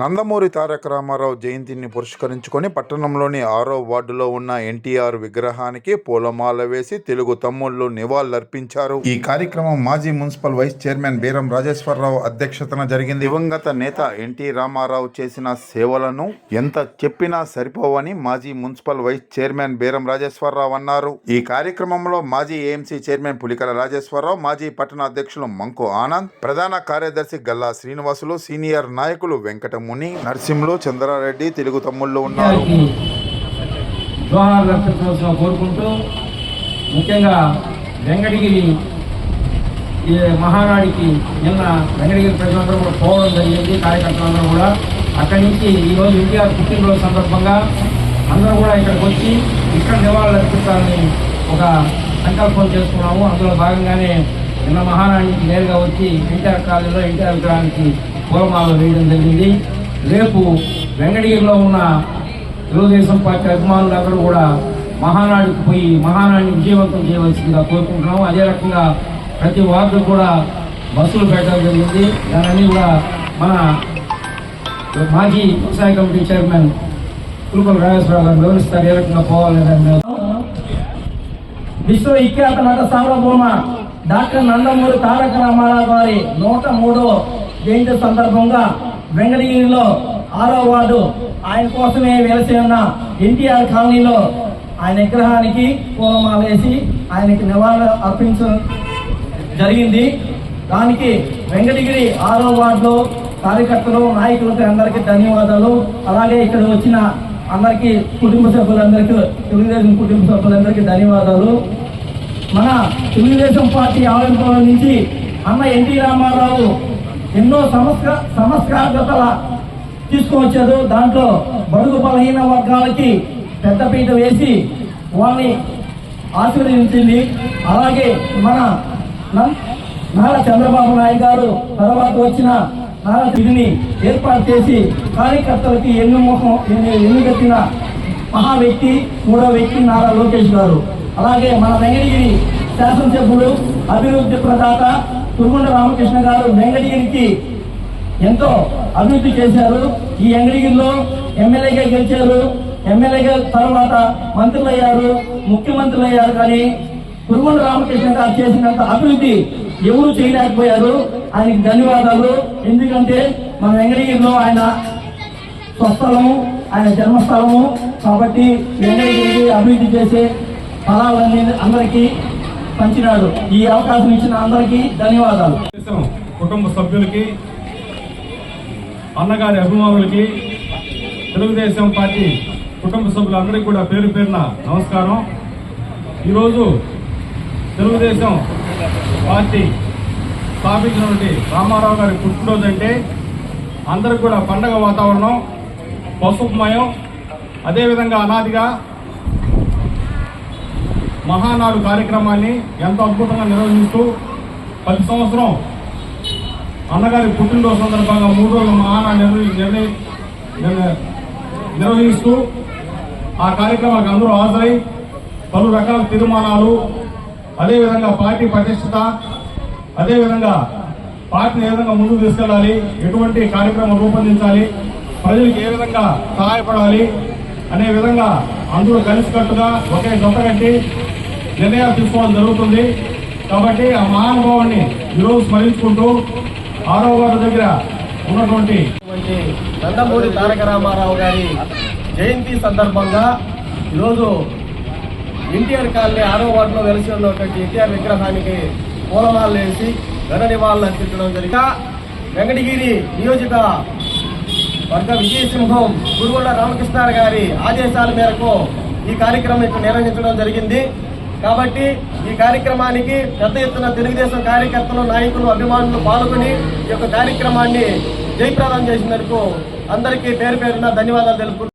Nandamuri Taraka Ramarao జయంతిని పురస్కరించుకొని పట్టణంలోని ఆరో వార్డులో ఉన్న ఎన్టీఆర్ విగ్రహానికి పూలమాల వేసి తెలుగు తమ్ముళ్ళు నివాళులర్పించారు. ఈ కార్యక్రమం మాజీ municipal vice chairman Beeram Rajeswararao అధ్యక్షతన జరిగింది. దివంగత నేత ఎన్టీ రామారావు చేసిన సేవలను ఎంత చెప్పినా సరిపోవని మాజీ municipal vice chairman Beeram Rajeswararao అన్నారు. ఈ కార్యక్రమంలో మాజీ ఏఎంసీ చైర్మన్ పులికల రాజేశ్వరరావు మాజీ పట్టణ అధ్యక్షులు మంకు ఆనంద్ ప్రధాన కార్యదర్శి గల్లా శ్రీనివాసులు సీనియర్ నాయకులు ముని నర్సింహులు చంద్రారెడ్డి తెలుగు తమ్ముళ్ళు ఉన్నారు. జోహార్ కోరుకుంటూ ముఖ్యంగా వెంకటగిరి ఈ మహానాడికి నిన్న వెంకటగిరి ప్రజలందరూ కూడా పోవడం జరిగింది కార్యకర్తలందరూ కూడా. అక్కడి నుంచి ఈరోజు ఇండియా పుట్టినరోజు సందర్భంగా అందరూ కూడా ఇక్కడికి వచ్చి ఇక్కడ నివాళులు అర్పిస్తారని ఒక సంకల్పం చేసుకున్నాము. అందులో భాగంగానే నిన్న మహారాణికి నేరుగా వచ్చి ఎన్టీఆర్ కాలేజీలో ఎన్టీఆర్ విగ్రహానికి పూలమాల వేయడం జరిగింది. రేపు వెంకటగిరిలో ఉన్న తెలుగుదేశం పార్టీ అభిమానులందరూ కూడా మహానాడికి పోయి మహానాడిని విజయవంతం చేయవలసిందిగా కోరుకుంటున్నాము. అదే రకంగా ప్రతి వార్డు కూడా బస్సులు పెట్టడం జరిగింది. దానన్నీ కూడా మన మాజీ వ్యవసాయ కమిటీ చైర్మన్ కురుకుల రాజేశ్వరరావు గారు వివరిస్తారు. ఏ రకంగా పోవాలని విశ్వ మీద. విశ్వవిఖ్యాత నట సార్వభౌమ డాక్టర్ నందమూరి తారక రామారావు గారి నూట మూడో జయంతి సందర్భంగా వెంకటగిరిలో ఆరో వార్డు. ఆయన కోసమే వెలసి ఉన్న ఎన్టీఆర్ కాలనీలో ఆయన విగ్రహానికి పూలమాల వేసి ఆయనకి నివాళులు అర్పించడం జరిగింది. దానికి వెంకటగిరి ఆరో వార్డులో కార్యకర్తలు నాయకులకు అందరికీ ధన్యవాదాలు. అలాగే ఇక్కడ వచ్చిన అందరికీ కుటుంబ సభ్యులందరికీ తెలుగుదేశం కుటుంబ సభ్యులందరికీ ధన్యవాదాలు. మన తెలుగుదేశం పార్టీ ఆవిర్భావం నుంచి అన్న ఎన్టీ రామారావు ఎన్నో సంస్క సంస్కారతల తీసుకువచ్చారు. దాంట్లో బడుగు బలహీన వర్గాలకి పెద్దపీట వేసి వాళ్ళని ఆశీర్వదించింది. అలాగే మన నారా చంద్రబాబు నాయుడు గారు తర్వాత వచ్చిన నారా తిరిని ఏర్పాటు చేసి కార్యకర్తలకి ఎన్ను ముఖం ఎన్నుగట్టిన మహా వ్యక్తి మూడో వ్యక్తి నారా లోకేష్ గారు. అలాగే మన వెంకటగిరి శాసనసభ్యుడు అభివృద్ధి ప్రదాత తురుముండ రామకృష్ణ గారు వెంకటగిరికి ఎంతో అభివృద్ధి చేశారు. ఈ వెంకటగిరిలో ఎమ్మెల్యేగా గెలిచారు. ఎమ్మెల్యేగా తర్వాత మంత్రులు అయ్యారు ముఖ్యమంత్రులు అయ్యారు కానీ కురుమల రామకృష్ణ గారు చేసినంత అభివృద్ధి ఎవరు చేయలేకపోయారు. ఆయనకి ధన్యవాదాలు. ఎందుకంటే మన వెంకటగిరిలో ఆయన స్వస్థలము ఆయన జన్మస్థలము. కాబట్టి వెంకటగిరి అభివృద్ధి చేసే ఫలాలన్నీ అందరికీ పంచినాడు. ఈ అవకాశం ఇచ్చిన అందరికీ ధన్యవాదాలు. కుటుంబ సభ్యులకి అన్నగారి అభిమానులకి తెలుగుదేశం పార్టీ కుటుంబ సభ్యులందరికీ కూడా పేరు పేరున నమస్కారం. ఈరోజు తెలుగుదేశం పార్టీ స్థాపించినటువంటి రామారావు గారి పుట్టినరోజు అంటే అందరికి కూడా పండగ వాతావరణం పసుపుమయం అదేవిధంగా అనాదిగా మహానాడు కార్యక్రమాన్ని ఎంతో అద్భుతంగా నిర్వహిస్తూ ప్రతి సంవత్సరం అన్నగారి పుట్టినరోజు సందర్భంగా మూడు రోజులు మహానాడు నిర్వహి- నిర్వహిస్తూ ఆ కార్యక్రమానికి అందరూ హాజరై పలు రకాల తీర్మానాలు అదేవిధంగా పార్టీ ప్రతిష్టత అదేవిధంగా పార్టీని ఏ విధంగా ముందుకు తీసుకెళ్ళాలి ఎటువంటి కార్యక్రమం రూపొందించాలి ప్రజలకు ఏ విధంగా సహాయపడాలి అనే విధంగా అందరూ కలిసికట్టుగా ఒకే జత కట్టి నిర్ణయాలు తీసుకోవడం జరుగుతుంది. కాబట్టి ఆ మహానుభావాన్ని ఈరోజు స్మరించుకుంటూ ఆరో గారి దగ్గర ఉన్నటువంటి వంటి నందమూరి తారక రామారావు గారి జయంతి సందర్భంగా ఈరోజు ఎన్టీఆర్ కాలనీ ఆరో వార్డులో వెలిసి ఉన్నటువంటి ఎన్టీఆర్ విగ్రహానికి పూలమాలలు వేసి ఘన నివాళులు అర్పించడం జరిగింది. వెంకటగిరి నియోజక వర్గ విజయసింహం గురువుల రామకృష్ణ గారి ఆదేశాల మేరకు ఈ కార్యక్రమం ఇక్కడ నిర్వహించడం జరిగింది. కాబట్టి ఈ కార్యక్రమానికి పెద్ద ఎత్తున తెలుగుదేశం కార్యకర్తలు నాయకులు అభిమానులు పాల్గొని ఈ యొక్క కార్యక్రమాన్ని జయప్రదం చేసినందుకు అందరికీ పేరు పేరున ధన్యవాదాలు తెలుపుకుంటున్నాను.